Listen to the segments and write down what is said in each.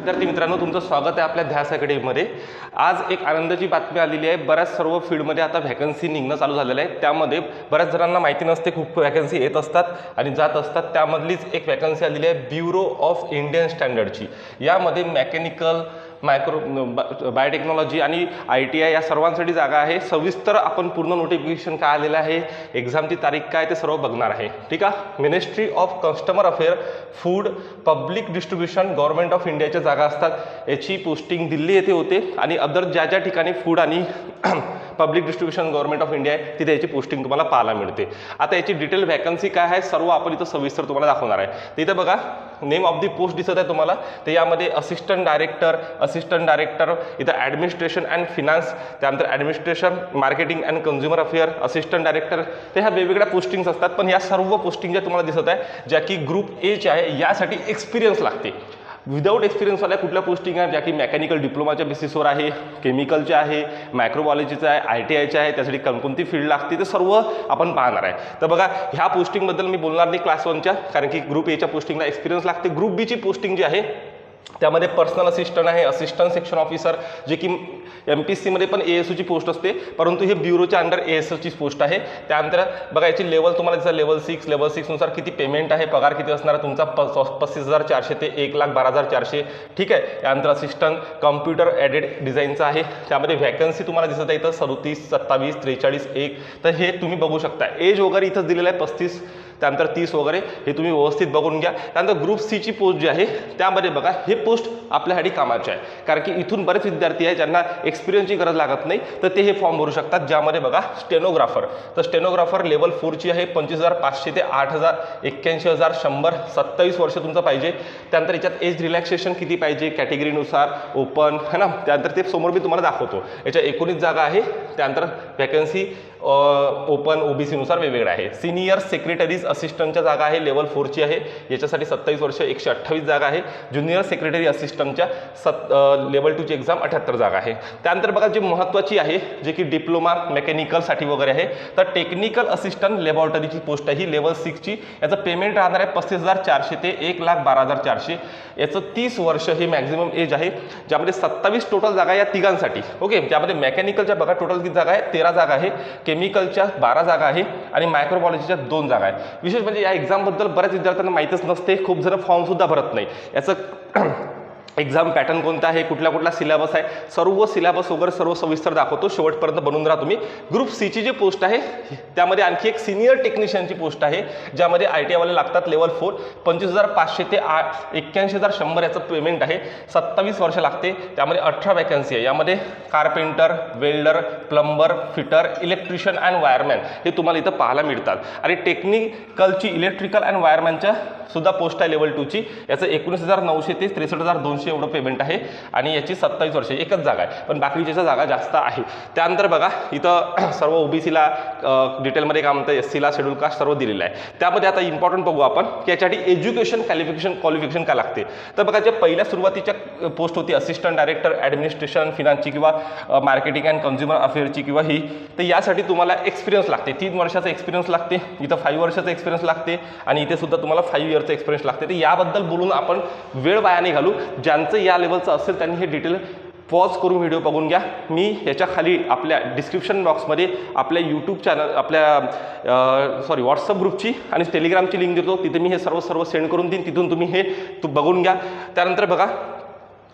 विद्यार्थी मित्रांनो तुमचं स्वागत आहे आपल्या ध्यास अकॅडमीमध्ये. आज एक आनंदाची बातमी आलेली आहे. बऱ्याच सर्व फील्डमध्ये आता व्हॅकन्सी निघणं चालू झालेलं आहे. त्यामध्ये बऱ्याच जणांना माहिती नसते खूप व्हॅकन्सी येत असतात आणि जात असतात. त्यामधलीच एक व्हॅकन्सी आलेली आहे ब्युरो ऑफ इंडियन स्टँडर्डची यामध्ये मेकॅनिकल मायक्रो बा- बायोटेक्नॉलॉजी आणि आय टी आय या सर्वांसाठी जागा आहे. सविस्तर आपण पूर्ण नोटिफिकेशन काय आलेलं आहे एक्झामची तारीख काय ते सर्व बघणार आहे. ठीक आहे? Ministry of customer affair food public distribution government of इंडियाच्या जागा असतात. याची पोस्टिंग दिल्ली येथे होते आणि अदर ज्या ज्या ठिकाणी फूड आणि public distribution government of India आहे तिथे याची पोस्टिंग तुम्हाला पाहायला मिळते. आता याची डिटेल व्हॅकन्सी काय आहे सर्व आपण इथं सविस्तर तुम्हाला दाखवणार आहे. तिथं बघा नेम ऑफ दी पोस्ट दिसत आहे तुम्हाला. तर यामध्ये असिस्टंट डायरेक्टर असिस्टंट डायरेक्टर इथं ॲडमिनिस्ट्रेशन अँड फिनान्स त्यानंतर administration marketing and consumer affair assistant director ते ह्या वेगवेगळ्या पोस्टिंग्स असतात. पण या सर्व पोस्टिंग ज्या तुम्हाला दिसत आहे ज्या की ग्रुप एच्या आहे यासाठी एक्सपिरियन्स लागते. विदाऊट एक्सपिरियन्सवाल्या कुठल्या पोस्टिंग आहे ज्या की मेकॅनिकल डिप्लोमाच्या बेसिसवर आहे केमिकलच्या आहे मायक्रोबॉलॉजीचं आहे आय टी आयच्या आहे त्यासाठी कोणकोणती फील्ड लागते ते सर्व आपण पाहणार आहे. तर बघा ह्या पोस्टिंगबद्दल मी बोलणार नाही क्लास वनच्या कारण की ग्रुप एच्या पोस्टिंगला एक्सपिरियन्स लागते. ग्रुप बीची पोस्टिंग जी आहे त्यामध्ये पर्सनल असिस्टंट आहे असिस्टंट सेक्शन ऑफिसर जे की एम पी सीमध्ये पण ए एस ओची पोस्ट असते. परंतु हे ब्युरोच्या अंडर ए एस ओची पोस्ट आहे. त्यानंतर बघा याची लेवल तुम्हाला दिसतं लेवल सिक्स लेवल सिक्सनुसार किती पेमेंट आहे पगार किती असणार आहे तुमचा प पस्तीस हजार चारशे ते एक लाख बारा हजार चारशे. ठीक आहे? त्यानंतर असिस्टंट कम्प्युटर ॲडेड डिझाईनचा आहे. त्यामध्ये व्हॅकन्सी तुम्हाला दिसत आहे इथं सदोतीस सत्तावीस त्रेचाळीस एक. तर हे तुम्ही बघू शकता. एज वगैरे इथंच दिलेलं आहे पस्तीस त्यानंतर तीस वगैरे हे तुम्ही व्यवस्थित बघून घ्या. त्यानंतर ग्रुप सीची पोस्ट जी आहे त्यामध्ये बघा हे पोस्ट आपल्यासाठी कामाचे आहे. कारण की इथून बरेच विद्यार्थी आहे ज्यांना एक्सपिरियन्सची गरज लागत नाही तर ते हे फॉर्म भरू शकतात ज्यामध्ये बघा स्टेनोग्राफर तर स्टेनोग्राफर लेवल फोरची आहे पंचवीस हजार पाचशे ते आठ हजार एक्क्याऐंशी हजार शंभर सत्तावीस वर्ष तुमचं पाहिजे. त्यानंतर याच्यात एज रिलॅक्सेशन किती पाहिजे कॅटेगरीनुसार ओपन है ना? त्यानंतर ते समोर मी तुम्हाला दाखवतो. याच्या एकोणीस जागा आहे त्यानंतर व्हॅकन्सी ओपन ओबीसीनुसार वेगवेगळ्या आहे. सिनियर सेक्रेटरीज असिस्टंटच्या जागा आहे लेवल फोरची आहे. याच्यासाठी सत्तावीस वर्ष एकशे अठ्ठावीस जागा आहे. ज्युनियर सेक्रेटरी असिस्टंटच्या सत लेवल टूची एक्झाम अठ्याहत्तर जागा आहे. त्यानंतर बघा जी महत्त्वाची आहे जे की डिप्लोमा मेकॅनिकलसाठी वगैरे आहे तर टेक्निकल असिस्टंट लॅबॉरेटरीची पोस्ट आहे. ही लेवल सिक्सची याचं पेमेंट राहणार आहे पस्तीस हजार चारशे ते एक लाख बारा हजार चारशे. याचं तीस वर्ष हे मॅक्झिमम एज आहे. ज्यामध्ये सत्तावीस टोटल जागा या तिघांसाठी. ओके त्यामध्ये मेकॅनिकलच्या बघा टोटल किती जागा आहे? तेरा जागा आहे. केमिकलच्या बारा जागा आहे आणि मायक्रोबॉलॉजीच्या दोन जागा आहे विशेष म्हणजे या एक्झामबद्दल बऱ्याच विद्यार्थ्यांना माहीतच नसते. खूप जण फॉर्मसुद्धा भरत नाही. याचं एक्झाम पॅटर्न कोणता आहे? कुठला कुठला सिलेबस आहे? सर्व सिलेबस वगैरे सर्व सविस्तर दाखवतो. शेवटपर्यंत बनून राहा तुम्ही. ग्रुप सीची जी पोस्ट आहे त्यामध्ये आणखी एक सिनियर टेक्निशियनची पोस्ट आहे ज्यामध्ये आय टी आयवाले लागतात लेवल फोर पंचवीस हजार पाचशे ते आठ एक्क्याऐंशी हजार शंभर याचं पेमेंट आहे. सत्तावीस वर्ष लागते. त्यामध्ये अठरा वॅकन्सी आहे. यामध्ये carpenter welder plumber fitter electrician and wireman हे तुम्हाला इथं पाहायला मिळतात. आणि टेक्निकलची इलेक्ट्रिकल अँड वायरमॅनच्या सुद्धा पोस्ट आहे लेवल टूची याचं एकोणीस हजार नऊशे ते त्रेसष्ट हजार दोनशे एवढं पेमेंट आहे आणि याची सत्तावीस वर्ष एकच जागा आहे. पण बाकीच्या जागा जास्त आहे. त्यानंतर बघा इथं सर्व ओबीसीला डिटेलमध्ये काय म्हणतं एस सीला शेड्यूल कास्ट सर्व दिलेलं आहे. त्यामध्ये आता इम्पॉर्टंट बघू आपण की याच्यासाठी एज्युकेशन क्वालिफिकेशन क्वालिफिकेशन काय लागते? तर बघा जे पहिल्या सुरुवातीच्या पोस्ट होती असिस्टंट डायरेक्टर ॲडमिनिस्ट्रेशन फिनान्सची किंवा मार्केटिंग अँड कन्झ्युमर अफेअरची किंवा ही तर यासाठी तुम्हाला एक्सपिरियन्स लागते. तीन वर्षाचा एक्सपिरियन्स लागते इथं फाईव्ह वर्षाचा एक्सपिरियन्स लागते आणि इथे सुद्धा तुम्हाला फाईव्ह इयरचा एक्सपिरियन्स लागते. तर याबद्दल बोलून आपण वेळ वाया नाही घालू. ज्यांचं या लेवलचं असेल त्यांनी हे डिटेल पॉज करून व्हिडिओ बघून घ्या. मी याच्या खाली आपल्या डिस्क्रिप्शन बॉक्समध्ये आपल्या यूट्यूब चॅनल आपल्या सॉरी व्हॉट्सअप ग्रुपची आणि टेलिग्रामची लिंक देतो. तिथे मी हे सर्व सर्व सेंड करून देईन. तिथून तुम्ही हे तू बघून घ्या. त्यानंतर बघा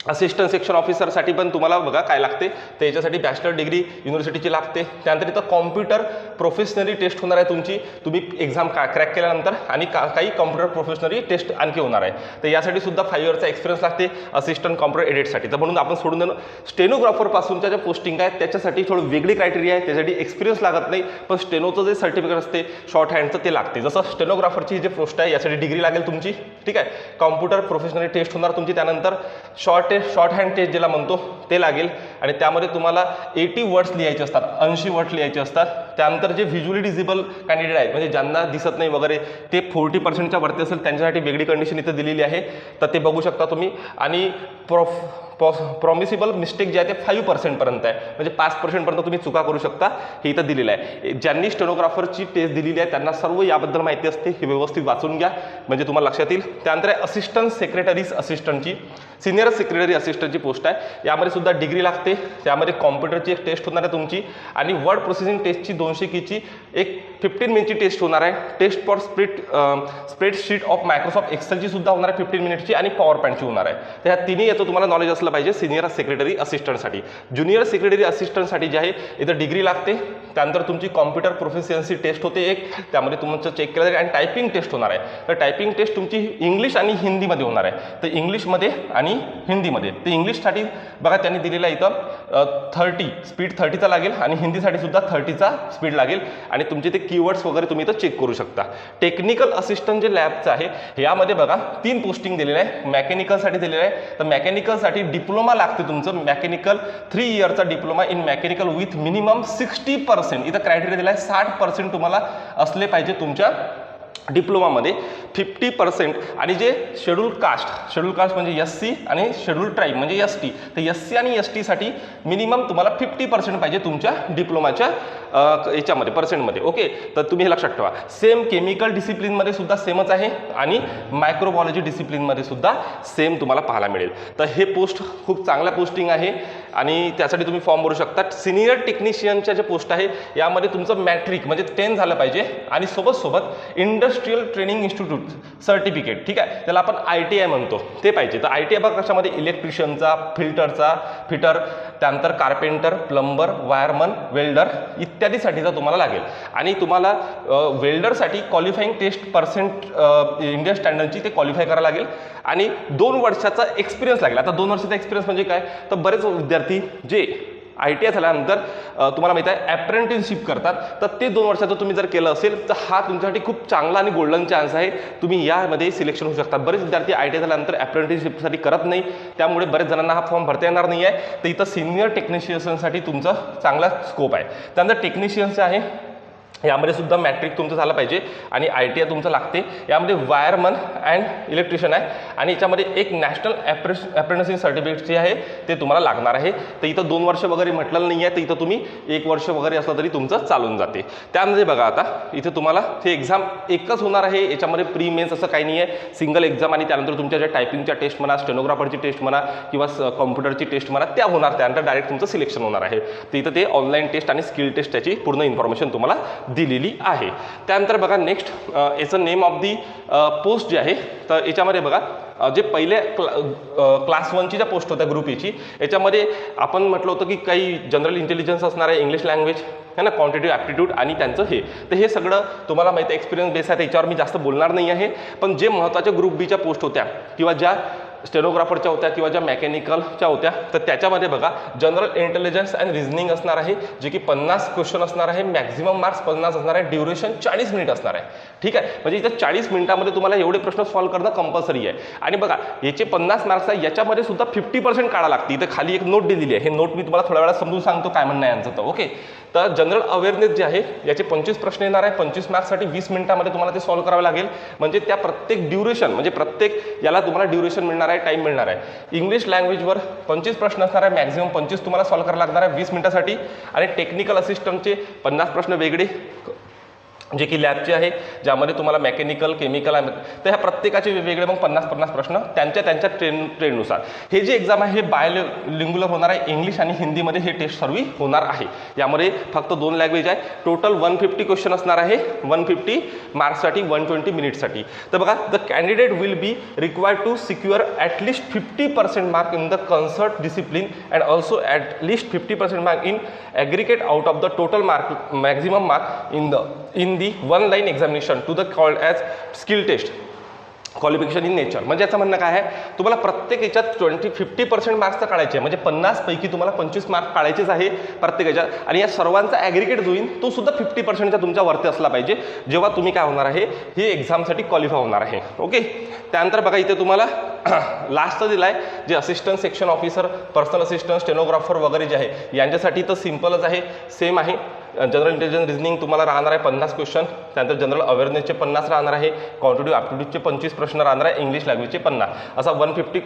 असिस्टंट सेक्शन ऑफिसरसाठी पण तुम्हाला बघा काय लागते. तर याच्यासाठी बॅचलर डिग्री युनिव्हर्सिटीची लागते. त्यानंतर इथं कॉम्प्युटर प्रोफेशनरी टेस्ट होणार आहे तुमची. तुम्ही एक्झाम का क्रॅक केल्यानंतर आणि का काही कॉम्प्युटर प्रोफेशनरी टेस्ट आणखी होणार आहे. तर यासाठी सुद्धा फाईव्ह इयरचा एक्सपिरियन्स लागते असिस्टंट कॉम्प्युटर एडिटसाठी तर म्हणून आपण सोडून देणं. स्टेनोग्राफरपासूनच्या ज्या पोस्टिंग आहेत त्याच्यासाठी थोडं वेगळी क्रायटेरिया आहे. त्यासाठी एक्सपिरियन्स लागत नाही. पण स्टेनोचं जे सर्टिफिकेट असते शॉर्ट हँडचं ते लागते. जसं स्टेनोग्राफरची जी पोस्ट आहे यासाठी डिग्री लागेल तुमची. ठीक आहे? कॉम्प्युटर प्रोफेशनली टेस्ट होणार तुमची. त्यानंतर शॉर्ट शॉर्ट हँड टेस्ट ज्याला म्हणतो ते लागेल. आणि त्यामध्ये तुम्हाला एटी वर्ड्स लिहायचे असतात ऐंशी वर्ड्स लिहायचे असतात. त्यानंतर जे व्हिज्युअली डिझिबल कॅन्डिडेट आहेत म्हणजे ज्यांना दिसत नाही वगैरे ते फोर्टी पर्सेंटच्या वरती असेल त्यांच्यासाठी वेगळी कंडिशन इथं दिलेली आहे. तर ते बघू शकता तुम्ही. आणि प्रॉफ प्रोफ प्रॉमिसिबल मिस्टेक जे आहे ते फाईव्ह पर्सेंटपर्यंत आहे. म्हणजे पाच पर्सेंटपर्यंत तुम्ही चुका करू शकता. हे इथं दिलेलं आहे. ज्यांनी स्टेनोग्राफरची टेस्ट दिलेली आहे त्यांना सर्व याबद्दल माहिती असते. हे व्यवस्थित वाचून घ्या. म्हणजे तुम्हाला लक्षात येईल. त्यानंतर आहे असिस्टंट सेक्रेटरीज असिस्टंटची सिनियर सेक्रेटरी असिस्टंटची पोस्ट आहे. यामध्ये सुद्धा डिग्री लागते. त्यामध्ये कॉम्प्युटरची एक टेस्ट होणार आहे तुमची आणि वर्ड प्रोसेसिंग टेस्टची दोनशे कीची एक फिफ्टीन मिनिटची टेस्ट होणार आहे. Test for spread spreadsheet of Microsoft एक्सेलची सुद्धा होणार आहे फिफ्टीन मिनिटची आणि पॉवर पॉईंटची होणार आहे. तर ह्या तिन्ही याचं तुम्हाला नॉलेज असलं पाहिजे सिनियर सेक्रेटरी असिस्टंटसाठी ज्युनियर सेक्रेटरी असिस्टंटसाठी जे आहे इथं डिग्री लागते. त्यानंतर तुमची कॉम्प्युटर प्रोफिशियन्सी टेस्ट होते एक त्यामध्ये तुमचं चेक केलं जाईल आणि टायपिंग टेस्ट होणार आहे. तर टायपिंग टेस्ट तुमची इंग्लिश आणि हिंदीमध्ये होणार आहे. तर इंग्लिशमध्ये आणि हिंदीमध्ये. तर इंग्लिशसाठी बघा त्यांनी दिलेलं आहे इथं थर्टी स्पीड थर्टीचा लागेल आणि हिंदीसाठी सुद्धा थर्टीचा स्पीड लागेल आणि तुमचे ते कीवर्ड्स वगैरे तुम्ही इथं चेक करू शकता. टेक्निकल असिस्टंट जे लॅबचं आहे यामध्ये बघा तीन पोस्टिंग दिलेलं आहे मेकॅनिकलसाठी दिलेलं आहे तर मेकॅनिकलसाठी डिप्लोमा लागते तुमचं. Mechanical three इयरचा diploma in mechanical with minimum sixty percent इथं क्रायटेरिया दिला आहे साठ पर्सेंट तुम्हाला असले पाहिजे तुमच्या डिप्लोमामध्ये फिफ्टी पर्सेंट आणि जे शेड्यूल कास्ट शेड्यूल कास्ट म्हणजे एस सी आणि शेड्यूल ट्राईब म्हणजे एस टी तर एस सी आणि एस टीसाठी मिनिमम तुम्हाला फिफ्टी पर्सेंट पाहिजे तुमच्या डिप्लोमाच्या याच्यामध्ये पर्सेंटमध्ये ओके? तर तुम्ही हे लक्षात ठेवा. सेम केमिकल डिसिप्लिनमध्ये सुद्धा सेमच आहे आणि मायक्रोबॉलॉजी डिसिप्लिनमध्ये सुद्धा सेम तुम्हाला पाहायला मिळेल. तर हे पोस्ट खूप चांगल्या पोस्टिंग आहे. आणि त्यासाठी तुम्ही फॉर्म भरू शकता. सिनियर टेक्निशियनच्या जे पोस्ट आहे यामध्ये तुमचं मॅट्रिक म्हणजे टेन झालं पाहिजे. आणि सोबत सोबत इंडस्ट्रीयल ट्रेनिंग इन्स्टिट्यूट सर्टिफिकेट ठीक आहे? त्याला आपण आय टी आय म्हणतो. ते पाहिजे. तर आय टी आय बघा कशामध्ये? इलेक्ट्रिशियनचा फिल्टरचा फिटर त्यानंतर कार्पेंटर प्लंबर वायरमन वेल्डर इत्यादीसाठीचा तुम्हाला लागेल. आणि तुम्हाला वेल्डरसाठी क्वालिफाईंग टेस्ट पर्सेंट इंडियन स्टँडर्डची ते क्वालिफाय करावं लागेल. आणि दोन वर्षाचा एक्सपिरियन्स लागेल. आता दोन वर्षाचा एक्सपिरियन्स म्हणजे काय? तर बरेच विद्यार्थी जे आय टी आय झाल्यानंतर तुम्हाला माहिती आहे ॲप्रेंटिसशिप करतात. तर ते दोन वर्षाचं तुम्ही जर केलं असेल तर हा तुमच्यासाठी खूप चांगला आणि गोल्डन चान्स आहे. तुम्ही यामध्ये सिलेक्शन होऊ शकता. बरेच विद्यार्थी आय टी आय झाल्यानंतर ॲप्रेंटिसशिपसाठी करत नाही. त्यामुळे बरेच जणांना हा फॉर्म भरता येणार नाही आहे तर इथं सिनियर टेक्निशियन्ससाठी तुमचा चांगला स्कोप आहे. त्यानंतर टेक्निशियन्स आहे यामध्ये सुद्धा मॅट्रिक तुमचं झालं पाहिजे आणि आय टी आय तुमचं लागते. यामध्ये वायरमन अँड इलेक्ट्रिशियन आहे. आणि याच्यामध्ये एक नॅशनल ॲप्रेस ॲप्रेंटिसिंग सर्टिफिकेट जे आहे ते तुम्हाला लागणार आहे. तर इथं दोन वर्ष वगैरे म्हटलेलं नाही आहे तर इथं तुम्ही एक वर्ष वगैरे असलं तरी तुमचं चालून जाते. त्यामध्ये बघा आता इथे तुम्हाला हे एक्झाम एकच होणार आहे. याच्यामध्ये प्री मेन्स असं काही नाही आहे. सिंगल एक्झाम आणि त्यानंतर तुमच्या ज्या टायपिंगच्या टेस्ट म्हणा स्टेनोग्राफरची टेस्ट म्हणा किंवा कॉम्प्युटरची टेस्ट म्हणा त्या होणार. त्यानंतर डायरेक्ट तुमचं सिलेक्शन होणार आहे. तर इथं ते ऑनलाईन टेस्ट आणि स्किल टेस्ट त्याची पूर्ण इन्फॉर्मेशन तुम्हाला दिलेली आहे. त्यानंतर बघा नेक्स्ट याचं नेम ऑफ दी पोस्ट जे आहे तर याच्यामध्ये बघा जे पहिले क्ला क्लास वनची ज्या पोस्ट होत्या ग्रुप एची याच्यामध्ये आपण म्हटलं होतं की काही जनरल इंटेलिजन्स असणार आहे इंग्लिश लँग्वेज है ना क्वांटिटिव्ह ॲप्टिट्यूड आणि त्यांचं हे. तर हे सगळं तुम्हाला माहिती आहे एक्सपिरियन्स बेस आहे त्याच्यावर मी जास्त बोलणार नाही आहे. पण जे महत्त्वाच्या ग्रुप बीच्या पोस्ट होत्या किंवा ज्या स्टेनोग्राफरच्या होत्या किंवा ज्या मेकॅनिकलच्या होत्या तर त्याच्यामध्ये बघा जनरल इंटेलिजन्स अँड रिझनिंग असणार आहे जे की पन्नास क्वेश्चन असणार आहे मॅक्झिमम मार्क्स पन्नास असणार आहे ड्युरेशन चाळीस मिनिट असणार आहे. ठीक आहे? म्हणजे इथं चाळीस मिनिटामध्ये तुम्हाला एवढे प्रश्न सॉल्व्ह करणं कंपल्सरी आहे. आणि बघा याचे पन्नास मार्क्स आहे याच्यामध्ये सुद्धा फिफ्टी पर्सेंट काढा लागते. इथं खाली एक नोट दिलेली आहे. हे नोट मी तुम्हाला थोड्या वेळा समजून सांगतो काय म्हणणं आहे यांचं तर ओके तर जनरल अवेअरनेस जे आहे याचे पंचवीस प्रश्न येणार आहे. पंचवीस मार्क्ससाठी वीस मिनिटामध्ये तुम्हाला ते सॉल्व्ह करावे लागेल. म्हणजे त्या प्रत्येक ड्युरेशन म्हणजे प्रत्येक याला तुम्हाला ड्युरेशन मिळणार आहे. टाईम मिळणार आहे? इंग्लिश लँग्वेजवर पंचवीस प्रश्न असणार आहे मॅक्झिमम पंचवीस तुम्हाला सॉल्व्ह करायला लागणार आहे वीस मिनिटासाठी. आणि टेक्निकल असिस्टंटचे पन्नास प्रश्न वेगळे. जे की लॅबचे आहे ज्यामध्ये तुम्हाला मेकॅनिकल केमिकल आहे तर ह्या प्रत्येकाचे वेगवेगळे मग पन्नास पन्नास प्रश्न त्यांच्या त्यांच्या ट्रेन ट्रेननुसार हे जे एक्झाम आहे हे बाय लिंग्युलर होणार आहे इंग्लिश आणि हिंदीमध्ये हे टेस्ट सर्व होणार आहे. यामध्ये फक्त दोन लँग्वेज आहे. टोटल वन फिफ्टी क्वेश्चन असणार आहे. वन फिफ्टी मार्क्ससाठी वन ट्वेंटी मिनिटसाठी तर बघा the candidate will be required to secure at least fifty percent mark in the concerned discipline and also at least fifty percent mark in aggregate out of the total mark maximum mark in the in the one line examination to the called as skill test qualification in nature म्हणजे याचं म्हणणं काय आहे? तुम्हाला प्रत्येक याच्यात twenty fifty percent marks तर काढायचे आहे. म्हणजे पन्नासपैकी तुम्हाला पंचवीस मार्क काढायचेच आहे प्रत्येक याच्यात. आणि या सर्वांचा ॲग्रिगेट जो येईल तो सुद्धा फिफ्टी पर्सेंटच्या तुमच्या वरती असला पाहिजे. जेव्हा तुम्ही काय होणार आहे? ही एक्झामसाठी क्वालिफाय होणार आहे. ओके त्यानंतर बघा इथे तुम्हाला लास्टचं दिलं आहे जे assistant section officer personal assistant stenographer वगैरे जे आहे यांच्यासाठी तर सिम्पलच आहे. सेम आहे. जनरल इंटेलिजन्स रिझनिंग तुम्हाला राहणार आहे पन्नास क्वेश्चन त्यानंतर जनरल अवेअरनेसचे पन्नास राहणार आहे. कॉन्टिट्यूटिव्ह ॲप्टिट्यूडचे पंचवीस प्रश्न राहणार आहे. इंग्लिश लँग्वेजचे पन्नास. असा वन फिफ्टी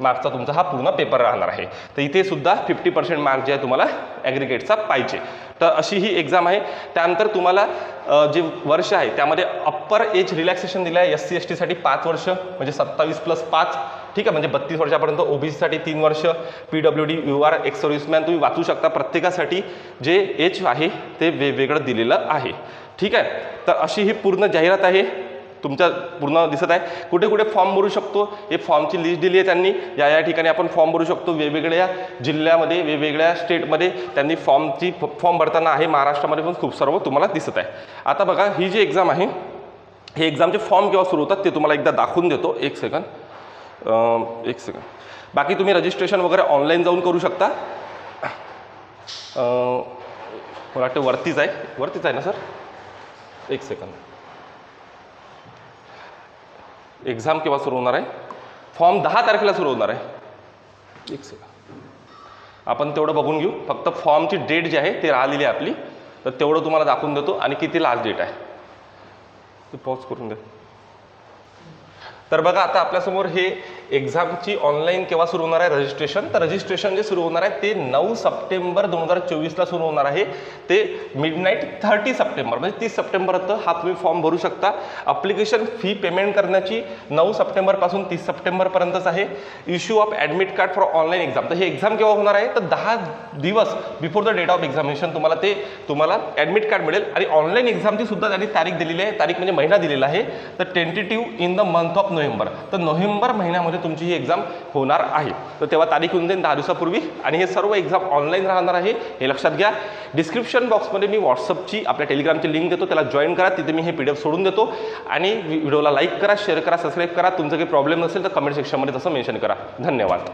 मार्क्सचा तुमचा हा पूर्ण पेपर राहणार आहे. तर इथे सुद्धा फिफ्टी पर्सेंट मार्क्स जे आहे तुम्हाला ॲग्रिगेटचा पाहिजे. तर अशी ही एक्झाम आहे. त्यानंतर तुम्हाला जे वर्ष आहे त्यामध्ये अप्पर एज रिलॅक्सेशन दिलं आहे एस सी एस टीसाठी पाच वर्ष म्हणजे सत्तावीस प्लस पाच. ठीक आहे म्हणजे बत्तीस वर्षापर्यंत ओबीसीसाठी तीन वर्ष P W D U R ex serviceman तुम्ही वाचू शकता प्रत्येकासाठी जे एज आहे ते वेगवेगळं दिलेलं आहे. ठीक आहे तर अशी ही पूर्ण जाहिरात आहे तुमच्या पूर्ण दिसत आहे. कुठे कुठे फॉर्म भरू शकतो हे फॉर्मची लिस्ट दिली आहे त्यांनी. या या ठिकाणी आपण फॉर्म भरू शकतो वेगवेगळ्या जिल्ह्यामध्ये वेगवेगळ्या स्टेटमध्ये त्यांनी फॉर्मची फॉर्म भरताना आहे महाराष्ट्रामध्ये पण खूप सर्व तुम्हाला दिसत आहे. आता बघा ही जी एक्झाम आहे हे एक्झामचे फॉर्म केव्हा सुरू होतात ते तुम्हाला एकदा दाखवून देतो एक सेकंद एक सेकंड बाकी तुम्ही रजिस्ट्रेशन वगैरे ऑनलाईन जाऊन करू शकता. मला वाटतं वरतीच आहे. वरतीच आहे ना सर एक सेकंद एक्झाम केव्हा सुरू होणार आहे? फॉर्म दहा तारखेला सुरू होणार आहे. एक सेकंद आपण तेवढं बघून घेऊ. फक्त फॉर्मची डेट जी आहे ती राहिलेली आहे आपली. तर तेवढं तुम्हाला दाखवून देतो. आणि किती लास्ट डेट आहे. ते पॉज करून दे तर बघा आता आपल्यासमोर हे एक्झामची ऑनलाईन केव्हा सुरू होणार आहे? रजिस्ट्रेशन. तर रजिस्ट्रेशन जे सुरू होणार आहे ते नऊ सप्टेंबर दोन हजार चोवीसला सुरू होणार आहे. ते मिड नाईट थर्टी सप्टेंबर म्हणजे तीस सप्टेंबरपर्यंत हा तुम्ही फॉर्म भरू शकता. अप्लिकेशन फी पेमेंट करण्याची नऊ सप्टेंबरपासून तीस सप्टेंबरपर्यंतच आहे. Issue of admit card for online exam तर हे एक्झाम केव्हा होणार आहे? तर दहा दिवस before the date of examination तुम्हाला ते तुम्हाला ॲडमिट कार्ड मिळेल. आणि ऑनलाईन एक्झामची सुद्धा त्यांनी तारीख दिलेली आहे. तारीख म्हणजे महिना दिलेला आहे. तर tentative in the month of November तर नोव्हेंबर महिन्यामध्ये तुमची ही एक्झाम होणार आहे. तर तेव्हा तारीख येऊन जाईल दहा दिवसापूर्वी. आणि हे सर्व एक्झाम ऑनलाईन राहणार आहे हे लक्षात घ्या. डिस्क्रिप्शन बॉक्समध्ये मी व्हॉट्सअपची आपल्या टेलिग्रामची लिंक देतो त्याला जॉईन करा तिथे मी हे पी डी एफ सोडून देतो. आणि व्हिडिओला लाईक करा शेअर करा सबस्क्राईब करा. तुमचं काही प्रॉब्लेम नसेल तर कमेंट सेक्शनमध्ये तसं मेन्शन करा. धन्यवाद.